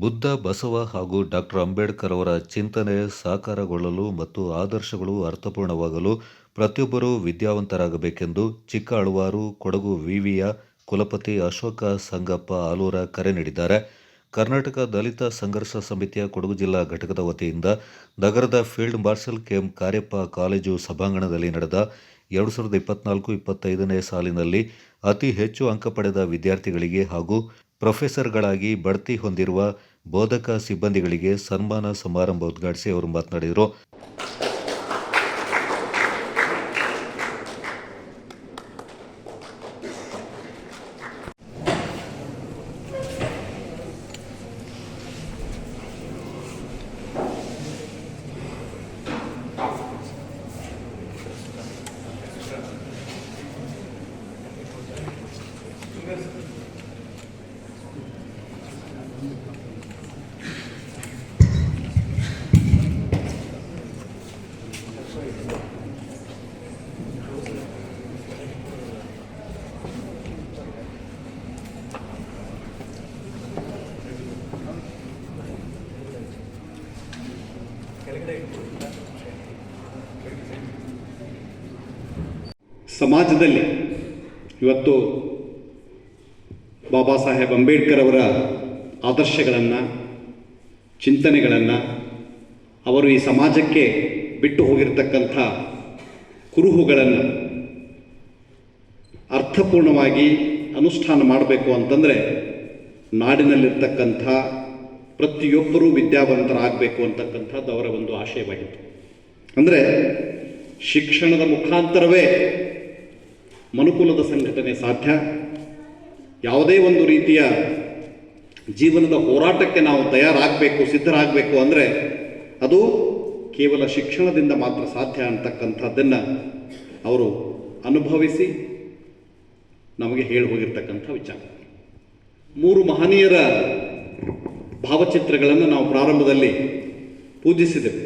ಬುದ್ಧ, ಬಸವ ಹಾಗೂ ಡಾಕ್ಟರ್ ಅಂಬೇಡ್ಕರ್ ಅವರ ಚಿಂತನೆ ಸಾಕಾರಗೊಳ್ಳಲು ಮತ್ತು ಆದರ್ಶಗಳು ಅರ್ಥಪೂರ್ಣವಾಗಲು ಪ್ರತಿಯೊಬ್ಬರೂ ವಿದ್ಯಾವಂತರಾಗಬೇಕೆಂದು ಚಿಕ್ಕ ಅಳುವಾರು ಕೊಡಗು ವಿವಿಯ ಕುಲಪತಿ ಅಶೋಕ ಸಂಗಪ್ಪ ಆಲೂರ ಕರೆ ನೀಡಿದ್ದಾರೆ. ಕರ್ನಾಟಕ ದಲಿತ ಸಂಘರ್ಷ ಸಮಿತಿಯ ಕೊಡಗು ಜಿಲ್ಲಾ ಘಟಕದ ವತಿಯಿಂದ ನಗರದ field marshal K M Kariappa college ಸಭಾಂಗಣದಲ್ಲಿ ನಡೆದ ಎರಡು ಸಾವಿರದ ಇಪ್ಪತ್ನಾಲ್ಕು, ಇಪ್ಪತ್ತೈದನೇ ಸಾಲಿನಲ್ಲಿ ಅತಿ ಹೆಚ್ಚು ಅಂಕ ಪಡೆದ ವಿದ್ಯಾರ್ಥಿಗಳಿಗೆ ಹಾಗೂ ಪ್ರೊಫೆಸರ್ಗಳಾಗಿ ಬಡ್ತಿ ಹೊಂದಿರುವ ಬೋಧಕ ಸಿಬ್ಬಂದಿಗಳಿಗೆ ಸನ್ಮಾನ ಸಮಾರಂಭ ಉದ್ಘಾಟಿಸಿ ಅವರು ಮಾತನಾಡಿದರು. ಸಮಾಜದಲ್ಲಿ ಇವತ್ತು ಬಾಬಾ ಸಾಹೇಬ್ ಅಂಬೇಡ್ಕರ್ ಅವರ ಆದರ್ಶಗಳನ್ನು, ಚಿಂತನೆಗಳನ್ನು, ಅವರು ಈ ಸಮಾಜಕ್ಕೆ ಬಿಟ್ಟು ಹೋಗಿರ್ತಕ್ಕಂಥ ಕುರುಹುಗಳನ್ನು ಅರ್ಥಪೂರ್ಣವಾಗಿ ಅನುಷ್ಠಾನ ಮಾಡಬೇಕು ಅಂತಂದರೆ ನಾಡಿನಲ್ಲಿರ್ತಕ್ಕಂಥ ಪ್ರತಿಯೊಬ್ಬರೂ ವಿದ್ಯಾವಂತರಾಗಬೇಕು ಅಂತಕ್ಕಂಥದ್ದು ಅವರ ಒಂದು ಆಶಯವಾಗಿತ್ತು. ಅಂದರೆ ಶಿಕ್ಷಣದ ಮುಖಾಂತರವೇ ಮನುಕುಲದ ಸಂಘಟನೆ ಸಾಧ್ಯ? ಯಾವುದೇ ಒಂದು ರೀತಿಯ ಜೀವನದ ಹೋರಾಟಕ್ಕೆ ನಾವು ತಯಾರಾಗಬೇಕು, ಸಿದ್ಧರಾಗಬೇಕು ಅಂದರೆ ಅದು ಕೇವಲ ಶಿಕ್ಷಣದಿಂದ ಮಾತ್ರ ಸಾಧ್ಯ ಅಂತಕ್ಕಂಥದ್ದನ್ನು ಅವರು ಅನುಭವಿಸಿ ನಮಗೆ ಹೇಳಿ ಹೋಗಿರ್ತಕ್ಕಂಥ ವಿಚಾರ. ಮೂರು ಮಹನೀಯರ ಭಾವಚಿತ್ರಗಳನ್ನು ನಾವು ಪ್ರಾರಂಭದಲ್ಲಿ ಪೂಜಿಸಿದೆವು.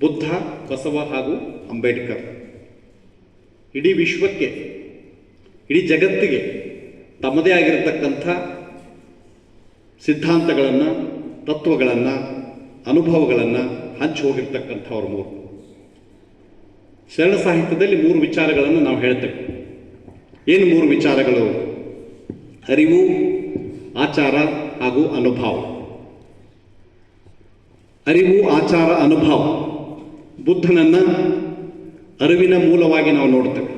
ಬುದ್ಧ, ಬಸವ ಹಾಗೂ ಅಂಬೇಡ್ಕರ್. ಇಡೀ ವಿಶ್ವಕ್ಕೆ, ಇಡೀ ಜಗತ್ತಿಗೆ ತಮ್ಮದೇ ಆಗಿರತಕ್ಕಂಥ ಸಿದ್ಧಾಂತಗಳನ್ನು, ತತ್ವಗಳನ್ನು, ಅನುಭವಗಳನ್ನು ಹಂಚಿ ಹೋಗಿರ್ತಕ್ಕಂಥವ್ರ ಮೂರು. ಶರಣ ಸಾಹಿತ್ಯದಲ್ಲಿ ಮೂರು ವಿಚಾರಗಳನ್ನು ನಾವು ಹೇಳ್ತೇವೆ. ಏನು ಮೂರು ವಿಚಾರಗಳು? ಅರಿವು, ಆಚಾರ ಹಾಗೂ ಅನುಭವ. ಅರಿವು, ಆಚಾರ, ಅನುಭವ. ಬುದ್ಧನನ್ನು ಅರಿವಿನ ಮೂಲವಾಗಿ ನಾವು ನೋಡ್ತೇವೆ.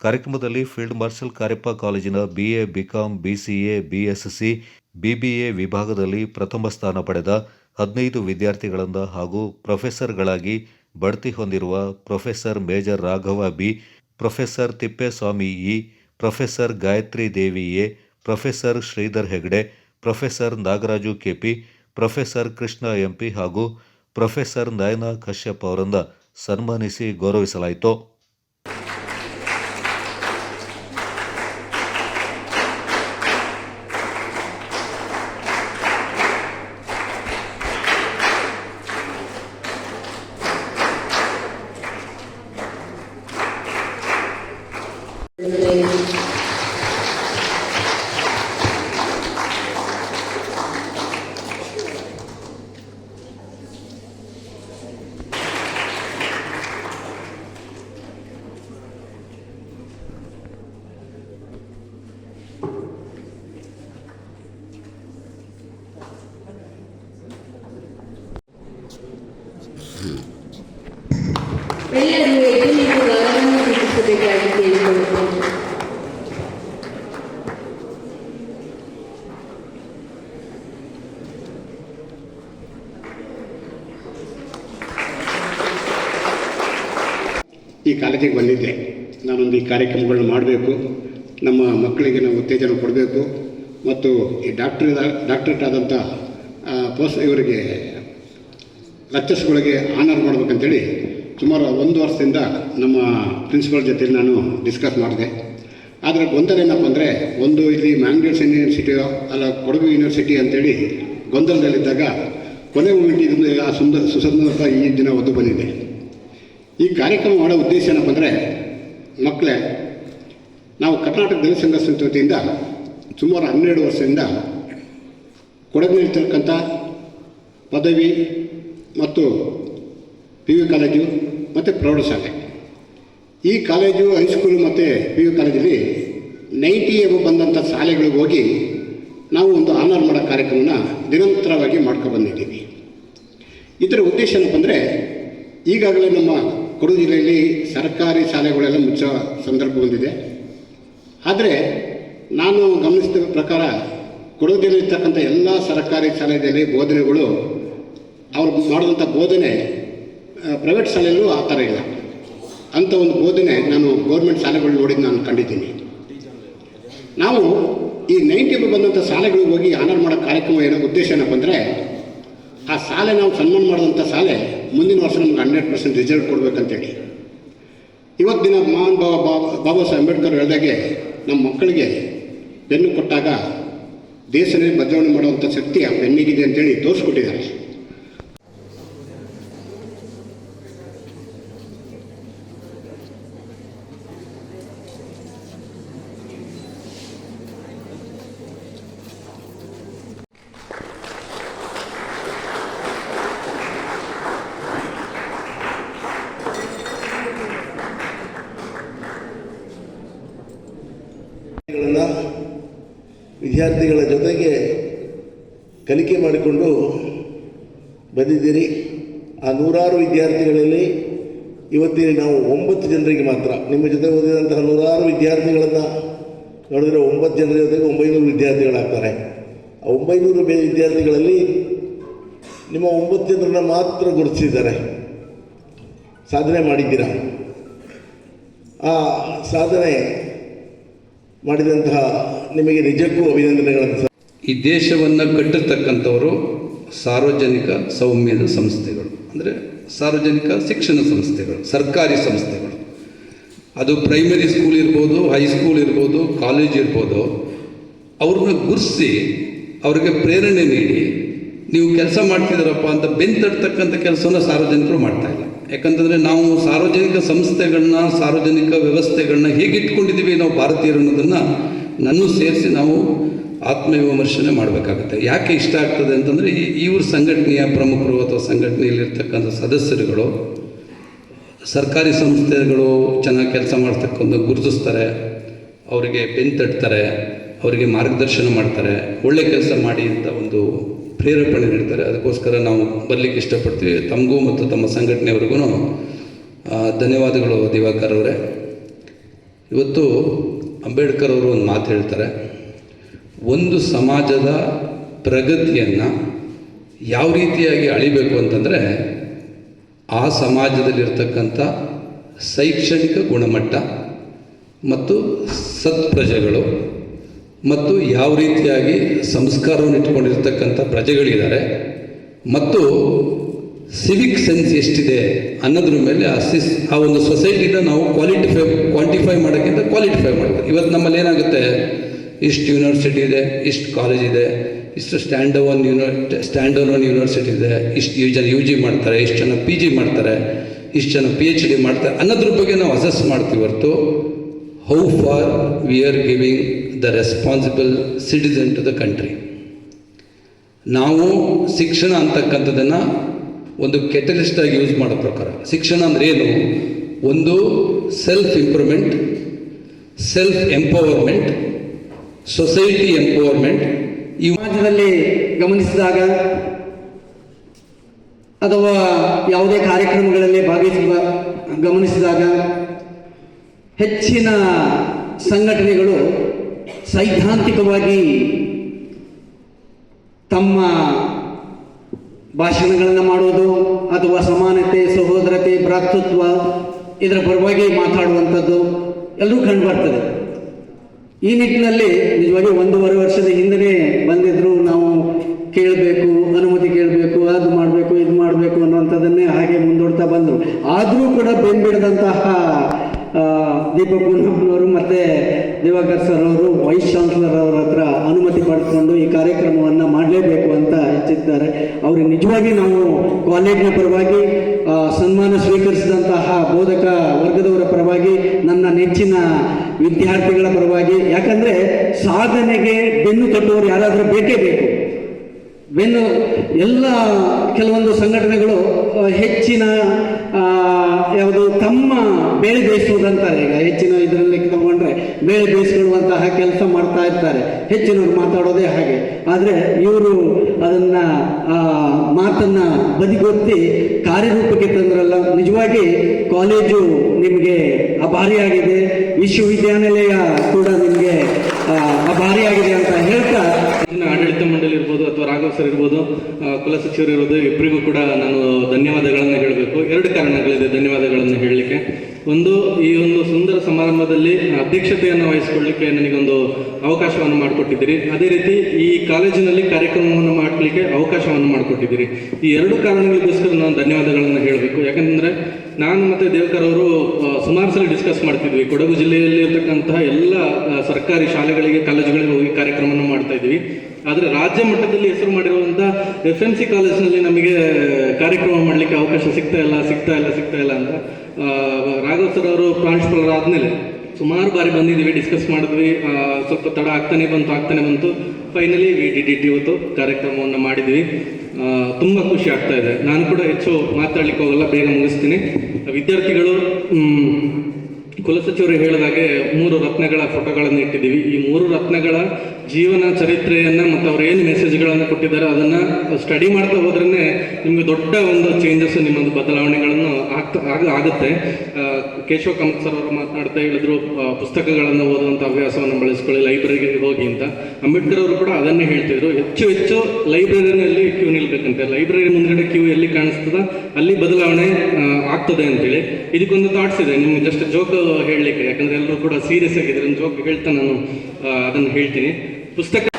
ಕಾರ್ಯಕ್ರಮದಲ್ಲಿ ಫೀಲ್ಡ್ ಮಾರ್ಷಲ್ ಕಾರ್ಯಪ್ಪ ಕಾಲೇಜಿನ BA BCom BCA BSc BBA ವಿಭಾಗದಲ್ಲಿ ಪ್ರಥಮ ಸ್ಥಾನ ಪಡೆದ ಹದಿನೈದು ವಿದ್ಯಾರ್ಥಿಗಳಿಂದ ಹಾಗೂ ಪ್ರೊಫೆಸರ್ಗಳಾಗಿ ಬಡ್ತಿ ಹೊಂದಿರುವ professor major Raghava B, professor Thippeswamy E, professor Gayathri Devi A, professor Sridhar Hegde, professor Nagaraju KP professor Krishna MP ಹಾಗೂ ಪ್ರೊಫೆಸರ್ ನಯನ ಕಶ್ಯಪ್ ಅವರಿಂದ ಸನ್ಮಾನಿಸಿ ಗೌರವಿಸಲಾಯಿತು. ಈ ಕಾಲೇಜಿಗೆ ಬಂದಿದ್ದೆ. ನಾನೊಂದು ಈ ಕಾರ್ಯಕ್ರಮಗಳನ್ನು ಮಾಡಬೇಕು. ನಮ್ಮ ಮಕ್ಕಳಿಗೆ ನಾವು ಉತ್ತೇಜನ ಕೊಡಬೇಕು. ಮತ್ತು ಈ ಡಾಕ್ಟ್ರ್ ಡಾಕ್ಟ್ರೇಟ್ ಆದಂಥ ಪೋಸ್ಟ್ ಇವರಿಗೆ ಲಚ್ಚಸ್ಗಳಿಗೆ ಆನರ್ ಮಾಡ್ಬೇಕಂತೇಳಿ ಸುಮಾರು ಒಂದು ವರ್ಷದಿಂದ ನಮ್ಮ ಪ್ರಿನ್ಸಿಪಲ್ ಜೊತೆ ನಾನು ಡಿಸ್ಕಸ್ ಮಾಡಿದೆ. ಆದರೆ ಗೊಂದಲ ಏನಪ್ಪ ಅಂದರೆ, ಒಂದು ಇಲ್ಲಿ ಮ್ಯಾಂಗ್ಳೂರ್ಸ್ ಯೂನಿವರ್ಸಿಟಿಯೋ ಅಲ್ಲ ಕೊಡಗು ಯೂನಿವರ್ಸಿಟಿ ಅಂತೇಳಿ ಗೊಂದಲದಲ್ಲಿದ್ದಾಗ ಕೊನೆ ಮೂಮೆಂಟ್ ಇದನ್ನು ಆ ಸುಂದರ ಸುಸಂದರ್ಭ ಈ ದಿನ ಒದ್ದು ಬಂದಿದೆ. ಈ ಕಾರ್ಯಕ್ರಮ ಮಾಡೋ ಉದ್ದೇಶ ಏನಪ್ಪ ಅಂದರೆ ಮಕ್ಕಳೇ ನಾವು ಕರ್ನಾಟಕ ದಲಿತ ಸಂಘ ಸಂಸ್ಥೆಯಿಂದ ಸುಮಾರು ಹನ್ನೆರಡು ವರ್ಷದಿಂದ ಕೊಡಗಿನಲ್ಲಿರ್ತಕ್ಕಂಥ ಪದವಿ ಮತ್ತು ಪಿ ಯು ಕಾಲೇಜು ಮತ್ತು ಪ್ರೌಢಶಾಲೆ. ಈ ಕಾಲೇಜು ಹೈಸ್ಕೂಲು ಮತ್ತು ಪಿ ಯು ಕಾಲೇಜಲ್ಲಿ ನೈಂಟಿ ಎಬ್ ಬಂದಂಥ ಶಾಲೆಗಳಿಗೆ ಹೋಗಿ ನಾವು ಒಂದು ಆನರ್ ಮಾಡೋ ಕಾರ್ಯಕ್ರಮನ ನಿರಂತರವಾಗಿ ಮಾಡ್ಕೊಬಂದಿದ್ದೀವಿ ಇದರ ಉದ್ದೇಶ ಏನಪ್ಪ ಅಂದರೆ ಈಗಾಗಲೇ ನಮ್ಮ ಕೊಡಗು ಜಿಲ್ಲೆಯಲ್ಲಿ ಸರ್ಕಾರಿ ಶಾಲೆಗಳೆಲ್ಲ ಮುಚ್ಚೋ ಸಂದರ್ಭ ಬಂದಿದೆ. ಆದರೆ ನಾನು ಗಮನಿಸಿದ ಪ್ರಕಾರ ಕೊಡಗು ಜಿಲ್ಲೆಯಲ್ಲಿರ್ತಕ್ಕಂಥ ಎಲ್ಲ ಸರ್ಕಾರಿ ಶಾಲೆಯಲ್ಲಿ ಬೋಧನೆಗಳು, ಅವ್ರು ಮಾಡಿದಂಥ ಬೋಧನೆ ಪ್ರೈವೇಟ್ ಶಾಲೆಯಲ್ಲೂ ಆ ಥರ ಇಲ್ಲ ಅಂತ ಒಂದು ಬೋಧನೆ ನಾನು ಗೌರ್ಮೆಂಟ್ ಶಾಲೆಗಳು ನೋಡಿದ್ದು ನಾನು ಕಂಡಿದ್ದೀನಿ. ನಾವು ಈ ನೈಂಟಿ ಬಂದಂಥ ಶಾಲೆಗಳಿಗೆ ಹೋಗಿ ಆನರ್ ಮಾಡೋ ಕಾರ್ಯಕ್ರಮ ಏನೋ ಉದ್ದೇಶ ಏನಪ್ಪ ಅಂದರೆ, ಆ ಶಾಲೆ ನಾವು ಸನ್ಮಾನ ಮಾಡಿದಂಥ ಶಾಲೆ ಮುಂದಿನ ವರ್ಷ ನಮ್ಗೆ ಹಂಡ್ರೆಡ್ ಪರ್ಸೆಂಟ್ ರಿಸಲ್ಟ್ ಕೊಡಬೇಕಂತೇಳಿ. ಇವತ್ತು ದಿನ ಮಹಾನ್ ಬಾಬಾ ಬಾಬಾ ಬಾಬಾ ಸಾಹೇಬ್ ಅಂಬೇಡ್ಕರ್ ಹೇಳಿದಾಗೆ ನಮ್ಮ ಮಕ್ಕಳಿಗೆ ಬೆನ್ನು ಕೊಟ್ಟಾಗ ದೇಶನೇ ಬದಲಾವಣೆ ಮಾಡುವಂಥ ಶಕ್ತಿ ಆ ಬೆನ್ನಿಗಿದೆ ಅಂತೇಳಿ ತೋರಿಸ್ಕೊಟ್ಟಿದ್ದಾರೆ. ವಿದ್ಯಾರ್ಥಿಗಳ ಜೊತೆಗೆ ಕಲಿಕೆ ಮಾಡಿಕೊಂಡು ಬಂದಿದ್ದೀರಿ. ಆ ನೂರಾರು ವಿದ್ಯಾರ್ಥಿಗಳಲ್ಲಿ ಇವತ್ತಿನ ನಾವು ಒಂಬತ್ತು ಜನರಿಗೆ ಮಾತ್ರ, ನಿಮ್ಮ ಜೊತೆ ಓದಿದಂತಹ ನೂರಾರು ವಿದ್ಯಾರ್ಥಿಗಳನ್ನು ನೋಡಿದರೆ ಒಂಬತ್ತು ಜನರ ಜೊತೆಗೆ ಒಂಬೈನೂರು ವಿದ್ಯಾರ್ಥಿಗಳಾಗ್ತಾರೆ. ಆ ಒಂಬೈನೂರು ಬೇ ವಿದ್ಯಾರ್ಥಿಗಳಲ್ಲಿ ನಿಮ್ಮ ಒಂಬತ್ತು ಜನರನ್ನು ಮಾತ್ರ ಗುರುತಿಸಿದ್ದಾರೆ. ಸಾಧನೆ ಮಾಡಿದ್ದೀರಾ? ಆ ಸಾಧನೆ ಮಾಡಿದಂತಹ ನಿಮಗೆ ನಿಜಕ್ಕೂ ಅಭಿನಂದನೆಗಳನ್ನು ಈ ದೇಶವನ್ನು ಕಟ್ಟಿರ್ತಕ್ಕಂಥವರು ಸಾರ್ವಜನಿಕ ಸೌಮ್ಯದ ಸಂಸ್ಥೆಗಳು. ಅಂದರೆ ಸಾರ್ವಜನಿಕ ಶಿಕ್ಷಣ ಸಂಸ್ಥೆಗಳು, ಸರ್ಕಾರಿ ಸಂಸ್ಥೆಗಳು. ಅದು ಪ್ರೈಮರಿ ಸ್ಕೂಲ್ ಇರ್ಬೋದು ಹೈಸ್ಕೂಲ್ ಇರ್ಬೋದು ಕಾಲೇಜ್ ಇರ್ಬೋದು. ಅವ್ರನ್ನ ಗುರ್ಸಿ, ಅವ್ರಿಗೆ ಪ್ರೇರಣೆ ನೀಡಿ, ನೀವು ಕೆಲಸ ಮಾಡ್ತಿದ್ದೀರಪ್ಪ ಅಂತ ಬೆಂತಡ್ತಕ್ಕಂಥ ಕೆಲಸವನ್ನು ಸಾರ್ವಜನಿಕರು ಮಾಡ್ತಾ ಇಲ್ಲ. ಯಾಕಂತಂದರೆ ನಾವು ಸಾರ್ವಜನಿಕ ಸಂಸ್ಥೆಗಳನ್ನ, ಸಾರ್ವಜನಿಕ ವ್ಯವಸ್ಥೆಗಳನ್ನ ಹೇಗೆ ಇಟ್ಕೊಂಡಿದ್ದೀವಿ ನಾವು ಭಾರತೀಯರು ಅನ್ನೋದನ್ನು ನನ್ನೂ ಸೇರಿಸಿ ನಾವು ಆತ್ಮವಿಮರ್ಶನೆ ಮಾಡಬೇಕಾಗುತ್ತೆ. ಯಾಕೆ ಇಷ್ಟ ಆಗ್ತದೆ ಅಂತಂದರೆ ಇವ್ರ ಸಂಘಟನೆಯ ಪ್ರಮುಖರು ಅಥವಾ ಸಂಘಟನೆಯಲ್ಲಿರ್ತಕ್ಕಂಥ ಸದಸ್ಯರುಗಳು, ಸರ್ಕಾರಿ ಸಂಸ್ಥೆಗಳು ಚೆನ್ನಾಗಿ ಕೆಲಸ ಮಾಡ್ತಕ್ಕಂಥ ಗುರುತಿಸ್ತಾರೆ, ಅವರಿಗೆ ಬೆನ್ ತಟ್ತಾರೆ, ಅವರಿಗೆ ಮಾರ್ಗದರ್ಶನ ಮಾಡ್ತಾರೆ, ಒಳ್ಳೆ ಕೆಲಸ ಮಾಡಿ ಅಂತ ಒಂದು ಪ್ರೇರೇಪಣೆ ನೀಡ್ತಾರೆ ಅದಕ್ಕೋಸ್ಕರ ನಾವು ಬರಲಿಕ್ಕೆ ಇಷ್ಟಪಡ್ತೀವಿ. ತಮಗೂ ಮತ್ತು ತಮ್ಮ ಸಂಘಟನೆಯವ್ರಿಗೂ ಧನ್ಯವಾದಗಳು ದಿವಾಕರ್ ಅವರೇ. ಇವತ್ತು ಅಂಬೇಡ್ಕರ್ ಅವರು ಒಂದು ಮಾತು ಹೇಳ್ತಾರೆ, ಒಂದು ಸಮಾಜದ ಪ್ರಗತಿಯನ್ನು ಯಾವ ರೀತಿಯಾಗಿ ಅಳಿಬೇಕು ಅಂತಂದರೆ, ಆ ಸಮಾಜದಲ್ಲಿರ್ತಕ್ಕಂಥ ಶೈಕ್ಷಣಿಕ ಗುಣಮಟ್ಟ ಮತ್ತು ಸತ್ಪ್ರಜೆಗಳು ಮತ್ತು ಯಾವ ರೀತಿಯಾಗಿ ಸಂಸ್ಕಾರವನ್ನು ಇಟ್ಕೊಂಡಿರ್ತಕ್ಕಂಥ ಪ್ರಜೆಗಳಿದ್ದಾರೆ, ಮತ್ತು ಸಿವಿಕ್ ಸೆನ್ಸ್ ಎಷ್ಟಿದೆ ಅನ್ನೋದ್ರ ಮೇಲೆ ಆ ಸಿಸ್ ಆ ಒಂದು ಸೊಸೈಟಿನ ನಾವು ಕ್ವಾಲಿಟಿಫೈ ಕ್ವಾಂಟಿಫೈ ಮಾಡೋಕ್ಕಿಂತ ಕ್ವಾಲಿಟಿಫೈ ಮಾಡಬೇಕು ಇವತ್ತು ನಮ್ಮಲ್ಲಿ ಏನಾಗುತ್ತೆ? ಇಷ್ಟು ಯೂನಿವರ್ಸಿಟಿ ಇದೆ, ಇಷ್ಟು ಕಾಲೇಜ್ ಇದೆ, ಇಷ್ಟು stand one uni stand one university ಇದೆ, ಇಷ್ಟು ಜನ ಯು ಜಿ ಮಾಡ್ತಾರೆ, ಇಷ್ಟು ಜನ ಪಿ ಜಿ ಮಾಡ್ತಾರೆ, ಇಷ್ಟು ಜನ ಪಿ ಎಚ್ ಡಿ ಮಾಡ್ತಾರೆ ಅನ್ನೋದ್ರ ಬಗ್ಗೆ ನಾವು ಅಸೆಸ್ ಮಾಡ್ತೀವಿ ಹೊರತು. How far we are giving the responsible citizen to the country ನಾವು ಶಿಕ್ಷಣ ಅಂತಕ್ಕಂಥದ್ದನ್ನು ಒಂದು ಕೆಟಲಿಸ್ಟ್ ಆಗಿ ಯೂಸ್ ಮಾಡೋ ಪ್ರಕಾರ. ಶಿಕ್ಷಣ ಅಂದ್ರೆ ಏನು? ಒಂದು self improvement self empowerment society empowerment ಈ ಸಮಾಜದಲ್ಲಿ ಗಮನಿಸಿದಾಗ ಅಥವಾ ಯಾವುದೇ ಕಾರ್ಯಕ್ರಮಗಳಲ್ಲಿ ಭಾಗವಹಿಸುವ ಗಮನಿಸಿದಾಗ ಹೆಚ್ಚಿನ ಸಂಘಟನೆಗಳು ಸೈದ್ಧಾಂತಿಕವಾಗಿ ತಮ್ಮ ಭಾಷಣಗಳನ್ನು ಮಾಡೋದು ಅಥವಾ ಸಮಾನತೆ, ಸಹೋದರತೆ, ಭ್ರಾತೃತ್ವ ಇದರ ಪರವಾಗಿ ಮಾತಾಡುವಂಥದ್ದು ಎಲ್ಲರೂ ಕಂಡುಬರ್ತದೆ. ಈ ನಿಟ್ಟಿನಲ್ಲಿ ನಿಜವಾಗಿ ಒಂದೂವರೆ ವರ್ಷದ ಹಿಂದೆ ಬಂದಿದ್ರು ನಾವು ಕೇಳಬೇಕು, ಅನುಮತಿ ಕೇಳಬೇಕು, ಅದು ಮಾಡಬೇಕು, ಇದು ಮಾಡಬೇಕು ಅನ್ನುವಂಥದ್ದನ್ನೇ ಹಾಗೆ ಮುಂದೂಡ್ತಾ ಬಂದರು. ಆದರೂ ಕೂಡ ಬೆಂಬಿಡದಂತಹ ದೀಪಕ್ ಗುಂಡಪ್ಪನವರು ಮತ್ತು ದಿವಾಕರ್ ಸರ್ ಅವರು ವೈಸ್ ಚಾನ್ಸಲರ್ ಅವರ ಹತ್ರ ಅನುಮತಿ ಪಡೆದುಕೊಂಡು ಈ ಕಾರ್ಯಕ್ರಮವನ್ನು ಮಾಡಲೇಬೇಕು. ಅಂತ ಅವರು ಅವ್ರಿಗೆ ನಿಜವಾಗಿ ನಾವು ಕಾಲೇಜಿನ ಪರವಾಗಿ ಸನ್ಮಾನ ಸ್ವೀಕರಿಸಿದಂತಹ ಬೋಧಕ ವರ್ಗದವರ ಪರವಾಗಿ, ನನ್ನ ನೆಚ್ಚಿನ ವಿದ್ಯಾರ್ಥಿಗಳ ಪರವಾಗಿ, ಯಾಕಂದರೆ ಸಾಧನೆಗೆ ಬೆನ್ನು ತಟ್ಟುವವರು ಯಾರಾದರೂ ಬೇಕೇ ಬೇಕು. ಬೆನ್ನು, ಎಲ್ಲ ಕೆಲವೊಂದು ಸಂಘಟನೆಗಳು ಹೆಚ್ಚಿನ ಯಾವುದು ತಮ್ಮ ಬೇಳೆ ಬೇಯಿಸುವುದಂತಾರೆ ಈಗ ಹೆಚ್ಚಿನ ಇದರಲ್ಲಿ ಬೇಳೆ ಬೇಯಿಸ್ಕೊಳ್ಳುವಂತಹ ಕೆಲಸ ಮಾಡ್ತಾ ಇರ್ತಾರೆ. ಹೆಚ್ಚಿನವರು ಮಾತಾಡೋದೇ ಹಾಗೆ. ಆದರೆ ಇವರು ಅದನ್ನ ಮಾತನ್ನ ಬದಿಗೊತ್ತಿ ಕಾರ್ಯರೂಪಕ್ಕೆ ತಂದ್ರಲ್ಲ. ನಿಜವಾಗಿ ಕಾಲೇಜು ನಿಮಗೆ ಅಭಾರಿಯಾಗಿದೆ. ವಿಶ್ವವಿದ್ಯಾನಿಲಯ ಕೂಡ ನಿಮಗೆ ಅಭಾರಿಯಾಗಿದೆ ಅಂತ ಹೇಳ್ತಾ. ಆಡಳಿತ ಮಂಡಳಿ ಇರ್ಬೋದು ಅಥವಾ ರಾಘವ್ ಸರ್ ಇರ್ಬೋದು ಕುಲಸಚಿವರು ಇರ್ಬೋದು ಇಬ್ಬರಿಗೂ ಕೂಡ ನಾನು ಧನ್ಯವಾದಗಳನ್ನು ಹೇಳಬೇಕು. ಎರಡು ಕಾರಣಗಳಿದೆ ಧನ್ಯವಾದಗಳನ್ನು ಹೇಳಲಿಕ್ಕೆ. ಒಂದು, ಈ ಒಂದು ಸುಂದರ ಸಮಾರಂಭದಲ್ಲಿ ಅಧ್ಯಕ್ಷತೆಯನ್ನು ವಹಿಸಿಕೊಳ್ಳಲಿಕ್ಕೆ ನನಗೊಂದು ಅವಕಾಶವನ್ನು ಮಾಡಿಕೊಟ್ಟಿದ್ದೀರಿ. ಅದೇ ರೀತಿ ಈ ಕಾಲೇಜಿನಲ್ಲಿ ಕಾರ್ಯಕ್ರಮವನ್ನು ಮಾಡಲಿಕ್ಕೆ ಅವಕಾಶವನ್ನು ಮಾಡಿಕೊಟ್ಟಿದ್ದೀರಿ. ಈ ಎರಡು ಕಾರಣಗಳಿಗೋಸ್ಕರ ನಾನು ಧನ್ಯವಾದಗಳನ್ನು ಹೇಳಬೇಕು. ಯಾಕಂತಂದ್ರೆ ನಾನು ಮತ್ತು ದೇವಕರ್ ಅವರು ಸುಮಾರು ಸಲ ಡಿಸ್ಕಸ್ ಮಾಡ್ತಿದ್ವಿ. ಕೊಡಗು ಜಿಲ್ಲೆಯಲ್ಲಿ ಇರತಕ್ಕಂತಹ ಎಲ್ಲ ಸರ್ಕಾರಿ ಶಾಲೆಗಳಿಗೆ, ಕಾಲೇಜುಗಳಿಗೆ ಹೋಗಿ ಕಾರ್ಯಕ್ರಮವನ್ನು ಮಾಡ್ತಾ ಇದ್ವಿ. ಆದರೆ ರಾಜ್ಯ ಮಟ್ಟದಲ್ಲಿ ಹೆಸರು ಮಾಡಿರುವಂಥ ಎಫ್ ಎಂ ಸಿ ಕಾಲೇಜಿನಲ್ಲಿ ನಮಗೆ ಕಾರ್ಯಕ್ರಮ ಮಾಡಲಿಕ್ಕೆ ಅವಕಾಶ ಸಿಗ್ತಾ ಇಲ್ಲ ಸಿಗ್ತಾ ಇಲ್ಲ ಸಿಗ್ತಾ ಇಲ್ಲ ಅಂತ ರಾಘವ್ ಸರ್ ಅವರು ಪ್ರಾಂಶುಪಾಲರಾದ್ಮೇಲೆ ಸುಮಾರು ಬಾರಿ ಬಂದಿದ್ದೀವಿ ಡಿಸ್ಕಸ್ ಮಾಡಿದ್ವಿ. ಸ್ವಲ್ಪ ತಡ ಆಗ್ತಾನೆ ಬಂತು ಆಗ್ತಾನೆ ಬಂತು. Finally V D D T ಇವತ್ತು ಕಾರ್ಯಕ್ರಮವನ್ನು ಮಾಡಿದ್ವಿ. ತುಂಬ ಖುಷಿ ಆಗ್ತಾ ಇದೆ. ನಾನು ಕೂಡ ಹೆಚ್ಚು ಮಾತಾಡ್ಲಿಕ್ಕೆ ಹೋಗಲ್ಲ, ಬೇಗ ಮುಗಿಸ್ತೀನಿ. ವಿದ್ಯಾರ್ಥಿಗಳು ಕುಲಸಚಿವರು ಹೇಳಿದಾಗೆ ಮೂರು ರತ್ನಗಳ ಫೋಟೋಗಳನ್ನು ಇಟ್ಟಿದ್ದೀವಿ. ಈ ಮೂರು ರತ್ನಗಳ ಜೀವನ ಚರಿತ್ರೆಯನ್ನ ಮತ್ತು ಅವ್ರು ಏನು ಮೆಸೇಜ್ಗಳನ್ನು ಕೊಟ್ಟಿದ್ದಾರೆ ಅದನ್ನ ಸ್ಟಡಿ ಮಾಡ್ತಾ ಹೋದ್ರೇ ನಿಮ್ಗೆ ದೊಡ್ಡ ಒಂದು ಚೇಂಜಸ್ ನಿಮ್ಮೊಂದು ಬದಲಾವಣೆಗಳನ್ನು ಆಗ್ತಾ ಆಗ ಆಗುತ್ತೆ. ಕೇಶವ ಕಾಮತ್ ಸರ್ ಅವರು ಮಾತನಾಡ್ತಾ ಹೇಳಿದ್ರು ಪುಸ್ತಕಗಳನ್ನ ಓದುವಂಥ ಹವ್ಯಾಸವನ್ನು ಬಳಸ್ಕೊಳ್ಳಿ ಲೈಬ್ರರಿಗೆ ಹೋಗಿ ಅಂತ. ಅಂಬೇಡ್ಕರ್ ಅವರು ಕೂಡ ಅದನ್ನೇ ಹೇಳ್ತಿದ್ರು. ಹೆಚ್ಚು ಹೆಚ್ಚು ಲೈಬ್ರರಿನಲ್ಲಿ ಕ್ಯೂ ನಿಲ್ಬೇಕಂತೆ. ಲೈಬ್ರರಿ ಮುಂದ್ಗಡೆ ಕ್ಯೂ ಎಲ್ಲಿ ಕಾಣಿಸ್ತದ ಅಲ್ಲಿ ಬದಲಾವಣೆ ಆಗ್ತದೆ ಅಂತೇಳಿ. ಇದಕ್ಕೊಂದು ಥಾಟ್ಸ್ ಇದೆ. ನಿಮ್ಗೆ ಜಸ್ಟ್ ಜೋಕ್ ಹೇಳಲಿಕ್ಕೆ, ಯಾಕಂದ್ರೆ ಎಲ್ಲರೂ ಕೂಡ ಸೀರಿಯಸ್ ಆಗಿದ್ದಾರೆ ಒಂದು ಜೋಕ್ ಹೇಳ್ತಾ ನಾನು ಅದನ್ನು ಹೇಳ್ತೀನಿ. पुस्तक